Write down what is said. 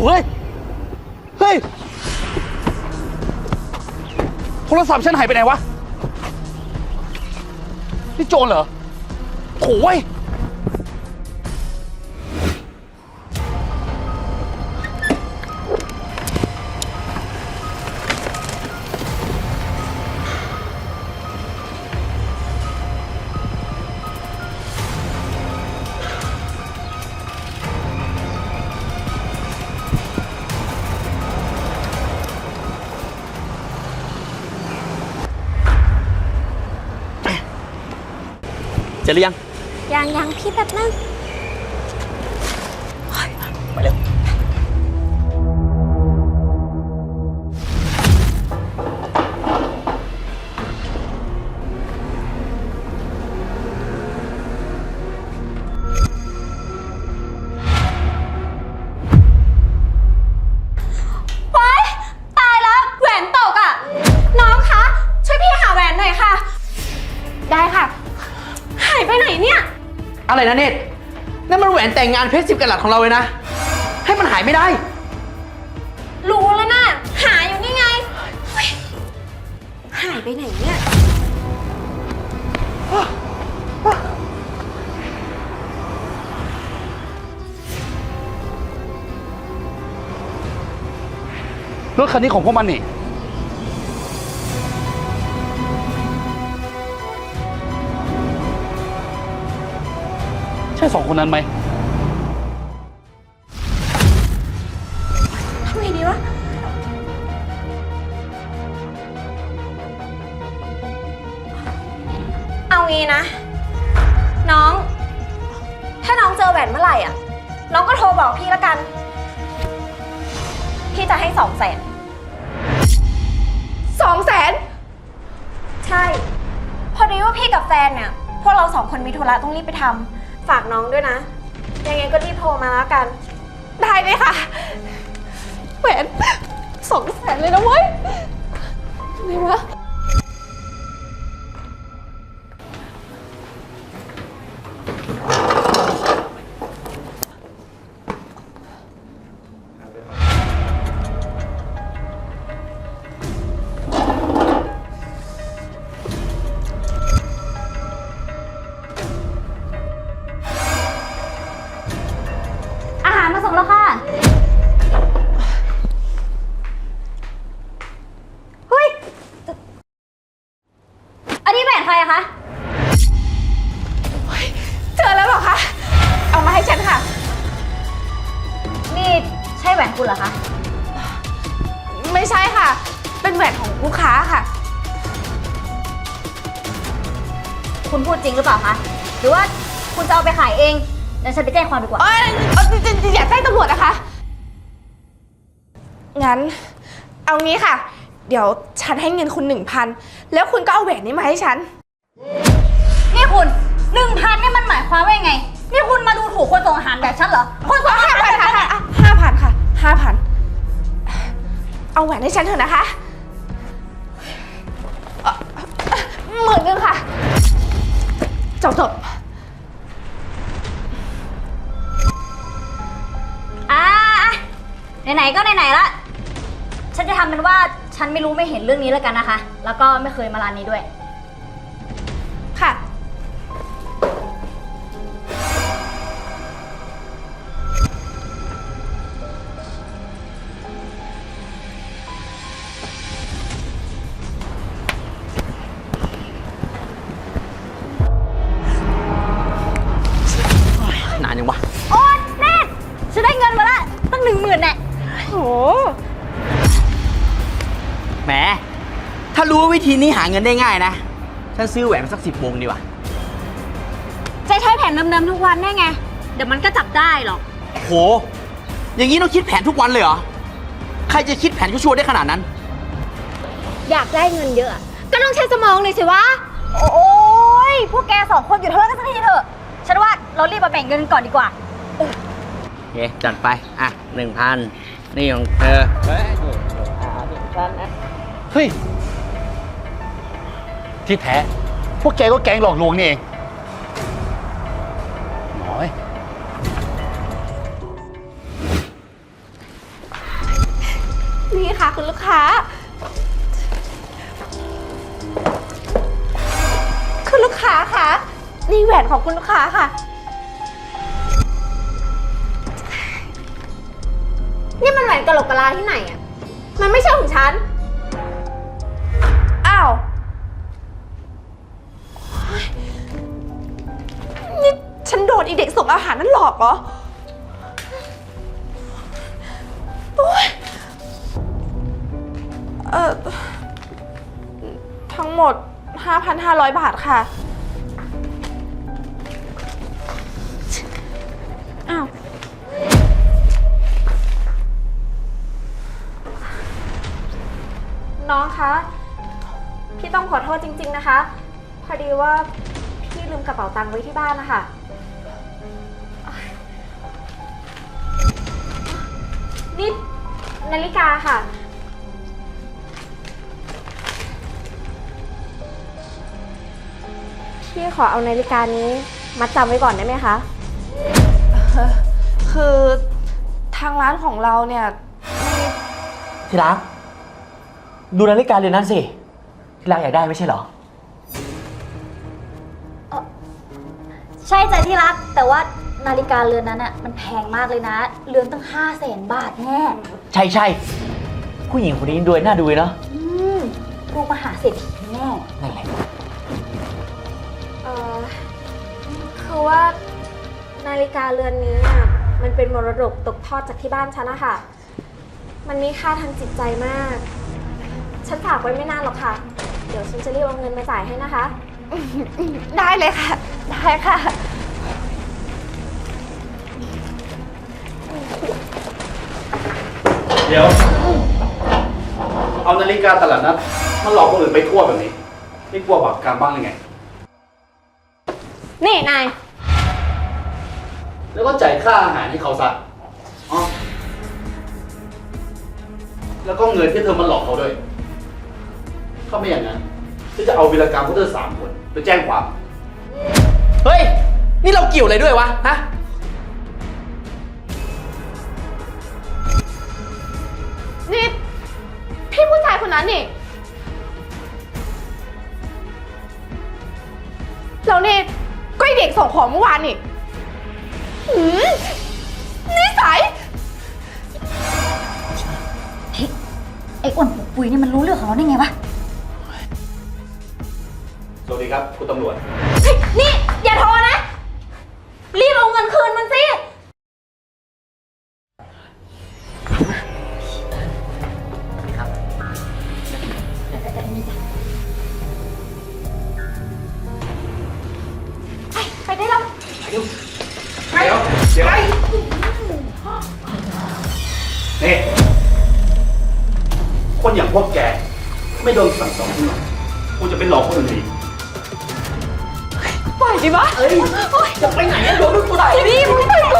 เอาเฮ้ย เฮ้ย โทรศัพท์ฉันหายไปไหนวะ นี่โจรเหรอโถ่ย จอหรือยัง ยังยังพี่แป๊บนึง อะไรนะเนตนั่นมันแหวนแต่งงานเพชรสิบกะลัดของเราเลยนะ ให้มันหายไม่ได้ รู้แล้วนะหาอยู่นี่ไงเฮ้ยหายไปไหนเนี่ย รถคันนี้ของพวกมันนี่ ใช่สองคนนั้นไหมทำไงดีวะ เอางี้นะ น้อง ถ้าน้องเจอแหวนเมื่อไหร่อะ น้องก็โทรบอกพี่ละกัน พี่จะให้สองแสนสองแสนใช่ พอดีว่าพี่กับแฟนเนี่ย พวกเราสองคนมีธุระต้องรีบไปทำ ฝากน้องด้วยนะ ยังไงก็รีบโทรมาแล้วกัน ได้ไหมค่ะแหวนสองแสนเลยนะเว้ยทำไมวะ ค้าค่ะ คุณพูดจริงหรือเปล่าคะ หรือว่าคุณจะเอาไปขายเองเดี๋ยวฉันไปแจ้งความดีกว่า เอ้ยเอ้ยอย่าแจ้งตำรวจนะคะ งั้น เอางี้ค่ะ เดี๋ยวฉันให้เงินคุณหนึ่งพันแล้วคุณก็เอาแหวนนี้มาให้ฉัน นี่คุณหนึ่งพันนี่มันหมายความว่ายังไง นี่คุณมาดูถูกคนส่งอาหารแบบฉันเหรอ คนส่งอาหารห้าแบบพันฉันค่ะเนี่ย ห้าพันค่ะห้าพันเอาแหวนให้ฉันเถอะนะคะ หมื่นหนึงค่ะ จบจบอ่าไหนๆก็ไหนๆละ ฉันจะทำเป็นว่าฉันไม่รู้ไม่เห็นเรื่องนี้แล้วกันนะคะ แล้วก็ไม่เคยมาร้านนี้ด้วย มาละตั้งหนึ่งหมื่นแน่โห แหม ถ้ารู้ว่าวิธีนี้หาเงินได้ง่ายนะ ฉันซื้อแหวนมาสักสิบวงดีกว่า จะใช้แผนเดิมๆทุกวันได้ไง เดี๋ยวมันก็จับได้หรอก โห อย่างนี้ต้องคิดแผนทุกวันเลยเหรอ ใครจะคิดแผนชั่วๆได้ขนาดนั้น อยากได้เงินเยอะอะก็ต้องใช้สมองเลยสิวะ โอ้ยพวกแกสองคนอยู่เถอะกันสักทีเถอะ ฉันว่าเรารีบมาแบ่งเงินก่อนดีกว่าโอ เคจัดไป อะหนึ่งพันนี่ของเธอเฮ้ยนี่อ่าหนึ่งพันนะเฮ้ย ที่แท้ พวกแกก็แก๊งหลอกลวงนี่เองน้อยนะคะคุณลูกค้า คุณลูกค้าคะนี่แหวนของคุณลูกค้าค่ะ นี่มันแหวนกะโหลกกะลาที่ไหนอะมันไม่ใช่ของฉัน อ้าว นี่ฉันโดนอีเด็กส่งอาหารนั่นหลอกเหรอโอ๊ยเอ่อทั้งหมด 5,500 บาทค่ะ นะคะ พอดีว่าพี่ลืมกระเป๋าตังค์ไว้ที่บ้านนะคะนี่นาฬิกาค่ะ พี่ขอเอานาฬิกานี้มัดจำไว้ก่อนได้ไหมคะ คือทางร้านของเราเนี่ยที่รัก ดูนาฬิกาเรือนนั้นสิที่รักอยากได้ไม่ใช่เหรอ ใช่จ้ะที่รัก แต่ว่านาฬิกาเรือนนั้นอะมันแพงมากเลยนะ เรือนตั้งห้าแสนบาทแน่ใช่ใช่ผู้หญิงคนนี้ด้วยน่าดูเลยเนาะอืมลูกมหาเศรษฐีแน่นั่นแหละเออคือว่านาฬิกาเรือนนี้อะมันเป็นมรดกตกทอดจากที่บ้านฉันนะคะมันมีค่าทางจิตใจมาก ฉันฝากไว้ไม่นานหรอกค่ะ เดี๋ยวฉันจะรีบเอาเงินมาจ่ายให้นะคะ ได้เลยค่ะ ได้ค่ะ เดี๋ยว เอานาฬิกาตลาดนัดมาหลอกคนอื่นไปทั่วแบบนี้ ไม่กลัวบาปกรรมบ้างเลยไง นี่นาย แล้วก็จ่ายค่าอาหารให้เขาซะอ๋อแล้วก็เงินที่เธอมาหลอกเขาด้วย ถ้าไม่อย่างนั้นฉันจะเอาวีรกรรมพวกเธอสามคนไปแจ้งความ เฮ้ย นี่เราเกี่ยวอะไรด้วยวะ ฮะ นี่ พี่ผู้ชายคนนั้นนี่แล้วนี่ก็ไอเด็กส่งของเมื่อวานนี่หืมนิสัย ไอ้อ้วนปุกปุยนี่มันรู้เรื่องของเราได้ไงวะ สวัสดีครับ คุณตำรวจ คนอย่างพวกแก ไม่โดนสั่งสอนหรอกกูจะเป็นหลอกคนอื่นอีกปดิวะเอ้ยจะไปไหนอะโดนลูกกูได้พี่มึงไปกู